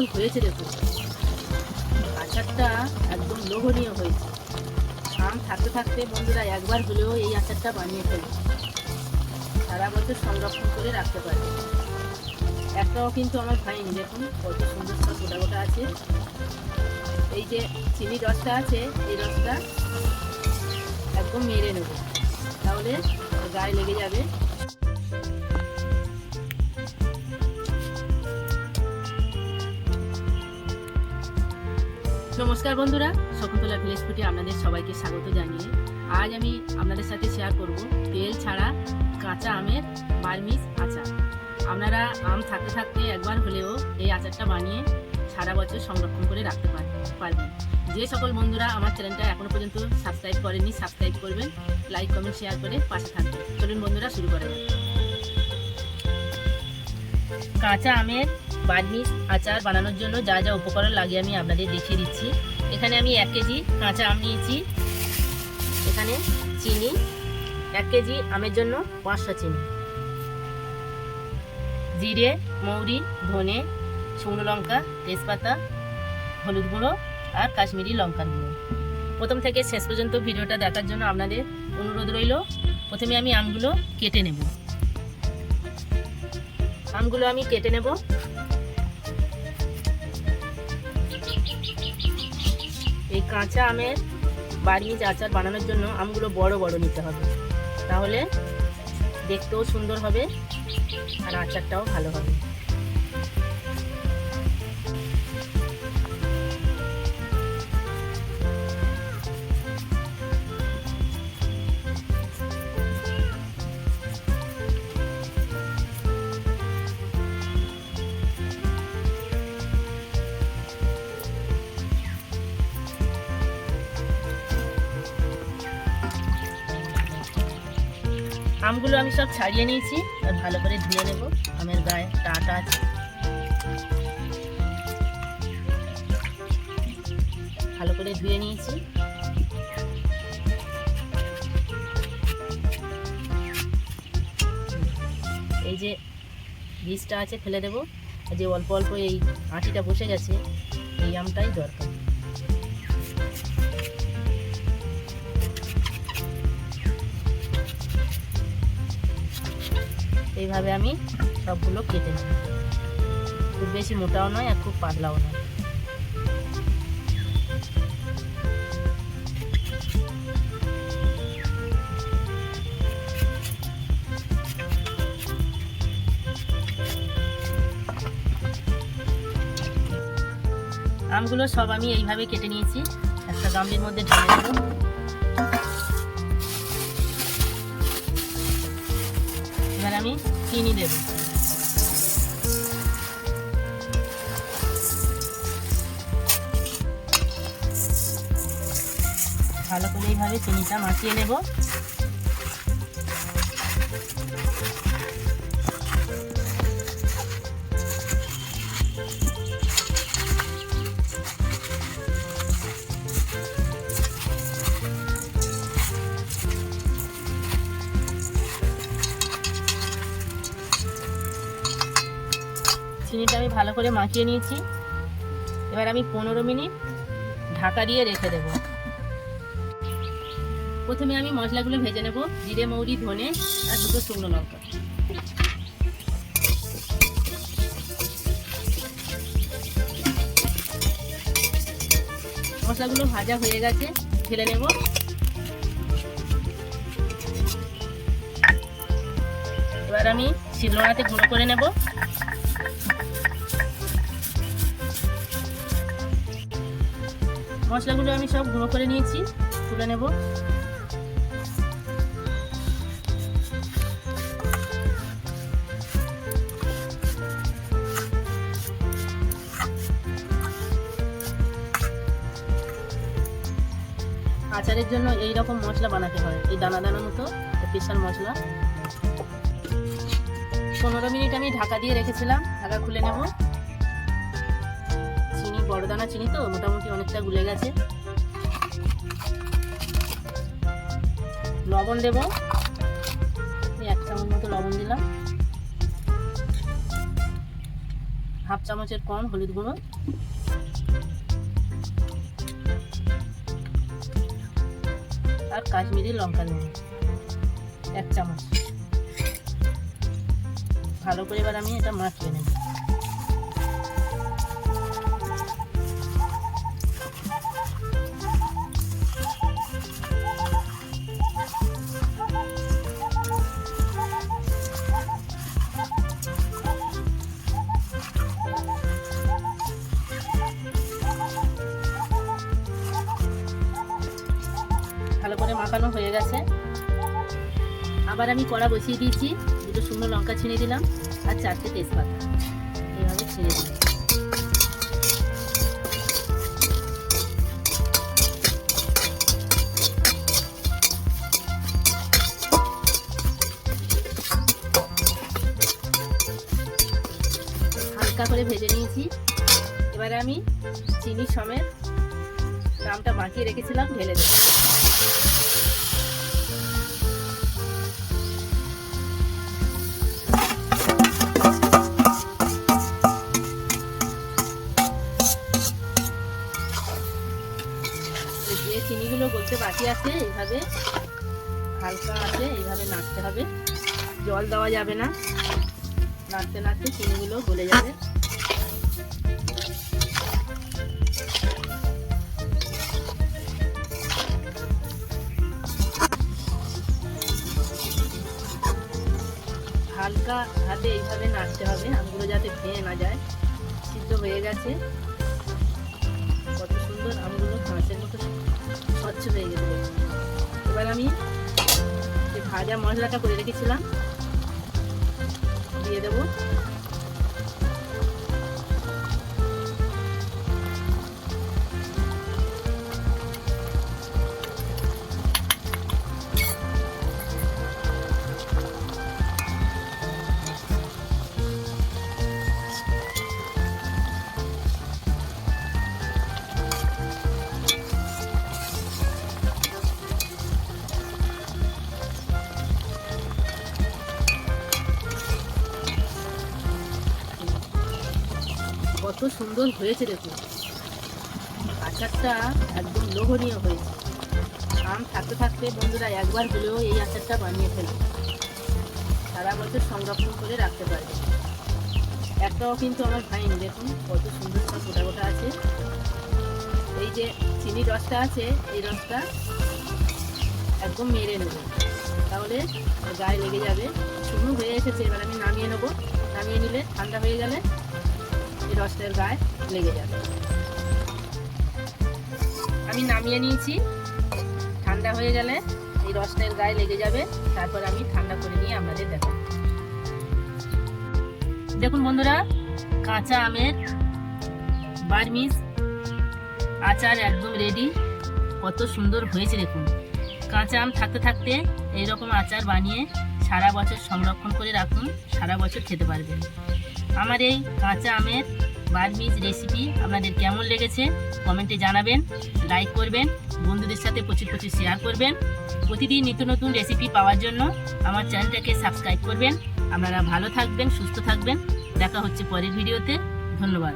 সুন্দর হয়েছে দেখুন আচারটা একদম লোভনীয় হয়েছে। আম থাকতে থাকতে বন্ধুরা একবার হলেও এই আচারটা বানিয়ে ফেলবে। সারা বছর সংরক্ষণ করে রাখতে পারবে। একটাও কিন্তু আমার হয়নি দেখুন, কত সুন্দর সব গোটা গোটা আছে। এই যে চিনি রসটা আছে, এই রসটা একদম মেরে নেব। তাহলে গায়ে লেগে যাবে। নমস্কার বন্ধুরা, শকুন্তলা ভিলেজ ফুটে আপনাদের সবাইকে স্বাগত জানিয়ে আজ আমি আপনাদের সাথে শেয়ার করব তেল ছাড়া কাঁচা আমের বার্মিস আচার। আপনারা আম থাকতে থাকতে একবার হলেও এই আচারটা বানিয়ে সারা বছর সংরক্ষণ করে রাখতে পার- পারবেন। যে সকল বন্ধুরা আমার চ্যানেলটা এখনও পর্যন্ত সাবস্ক্রাইব করেননি সাবস্ক্রাইব করবেন লাইক কমেন্ট শেয়ার করে পাশে থাকবেন। চলুন বন্ধুরা, শুরু করা কাঁচা আমের বার্মিস আচার বানানোর জন্য যা যা উপকরণ লাগে আমি আপনাদের দেখিয়ে দিচ্ছি। এখানে আমি এক কেজি কাঁচা আম নিয়েছি। এখানে চিনি, এক কেজি আমের জন্য পাঁচশো চিনি। জিরে, মৌরি, ধনে, শুকনো লঙ্কা, তেজপাতা, হলুদ গুঁড়ো আর কাশ্মীরি লঙ্কার গুঁড়ো। প্রথম থেকে শেষ পর্যন্ত ভিডিওটা দেখার জন্য আপনাদের অনুরোধ রইল, প্রথমে আমি আমগুলো কেটে নেব। আমগুলো আমি কেটে নেব। এই কাঁচা আমের বাড়ির আচার বানানোর জন্য আমগুলো বড় বড় নিতে হবে। তাহলে দেখতেও সুন্দর হবে আর আচারটাও ভালো হবে। আমগুলো আমি সব ছাড়িয়ে নিয়েছি আর ভালো করে ধুয়ে নেব। আমের গায়ে টাটা আছে। ভালো করে ধুয়ে নিয়েছি। এই যে বীজটা আছে, ফেলে দেবো। যে অল্প অল্প এই আঁটিটা বসে গেছে, এই আমটাই দরকার। এইভাবে আমি সবগুলো কেটে নেব। খুব বেশি মোটাও নয় আর খুব পাতলাও নয়। আমগুলো সব আমি এইভাবে কেটে নিয়েছি। একটা গামলির মধ্যে ঢেলে দেবো। আমি চিনি দেব। ভালো করে এইভাবে চিনিটা মাখিয়ে নেব। চিনিটা আমি ভালো করে মাখিয়ে নিয়েছি। এবার আমি পনেরো মিনিট ঢাকা দিয়ে রেখে দেব। প্রথমে আমি মশলাগুলো ভেজে নেব, জিরে, মৌরি, ধনে আর দুটো শুকনো লঙ্কা। মশলাগুলো ভাজা হয়ে গেছে, ঢেলে নেব। এবার আমি শিলনোড়াতে গুঁড়ো করে নেব। মশলাগুলো আমি সব গুঁড়ো করে নিয়েছি, তুলে নেব। আচারের জন্য এই রকম মশলা বানাতে হয়, এই দানা দানা মতো স্পেশাল মশলা। পনেরো মিনিট আমি ঢাকা দিয়ে রেখেছিলাম, ঢাকা খুলে নেব। দানা চিনি তো, মোটামুটি অনেকটা গুলে গেছে। লবণ দেব। এক চামচ মতো লবণ দিলাম। হাফ চামচের কম হলুদ গুঁড়ো। আর কাশ্মীরি লঙ্কা নুন এক চামচ। ভালো করে এবার আমি এটা মাখিয়ে নেব। ভালো করে মাখানো হয়ে গেছে। আবার আমি কড়া বসিয়ে দিয়েছি, দুটো শুকনো লঙ্কা ছিঁড়ে দিলাম আর চারটে তেজপাতা। এইভাবে ছিঁড়ে দিলাম। হালকা করে ভেজে নিয়েছি। এবারে আমি চিনি সমেত, দামটা মাখিয়ে রেখেছিলাম, ঢেলে দেবো। আছে, এইভাবে হালকা আছে, এইভাবে নাড়তে হবে। জল দেওয়া যাবে না। নাড়তে নাড়তে চিনিগুলো গলে যাবে। হালকা হাতে এইভাবে নাড়তে হবে আমগুলো যাতে ভেঙে না যায়। সিদ্ধ হয়ে গেছে। কত সুন্দর আমগুলো কাঁচের মতো স্বচ্ছ হয়ে গেছে এবার আমি যে ভাজা মশলাটা করে রেখেছিলাম দিয়ে দেবো। কত সুন্দর হয়েছে দেখুন। আচারটা একদম লোভনীয় হয়েছে। আম থাকতে থাকতে বন্ধুরা একবার হলেও এই আচারটা বানিয়ে ফেলবে সারা বছর সংরক্ষণ করে রাখতে পারবে একটাও কিন্তু আমার ভাইনি দেখুন, কত সুন্দর সব গোটা গোটা আছে। এই যে চিনি রসটা আছে, এই রসটা একদম মেরে নেব। তাহলে গায়ে লেগে যাবে। শুকনো হয়ে এসেছে, এবার আমি নামিয়ে নেব। নামিয়ে নিলে ঠান্ডা হয়ে গেলে এই রসটার গায়ে লেগে যাবে। আমি নামিয়ে নিয়েছি। ঠান্ডা হয়ে গেলে এই রসটার গায়ে লেগে যাবে। তারপর আমি ঠান্ডা করে নিয়ে আপনাদের দেখাবো। দেখুন বন্ধুরা, কাঁচা আমের বার্মিস আচার একদম রেডি কত সুন্দর হয়েছে দেখুন। কাঁচা আম থাকতে থাকতে এইরকম আচার বানিয়ে সারা বছর সংরক্ষণ করে রাখুন, সারা বছর খেতে পারবেন। আমার এই কাঁচা আমের বার্মিজ রেসিপি আপনাদের কেমন লেগেছে কমেন্টে জানাবেন লাইক করবেন, বন্ধুদের সাথে প্রচুর প্রচুর শেয়ার করবেন। প্রতিদিন নিত্য নতুন রেসিপি পাওয়ার জন্য আমার চ্যানেলটাকে সাবস্ক্রাইব করবেন। আপনারা ভালো থাকবেন, সুস্থ থাকবেন। দেখা হচ্ছে পরের ভিডিওতে ধন্যবাদ।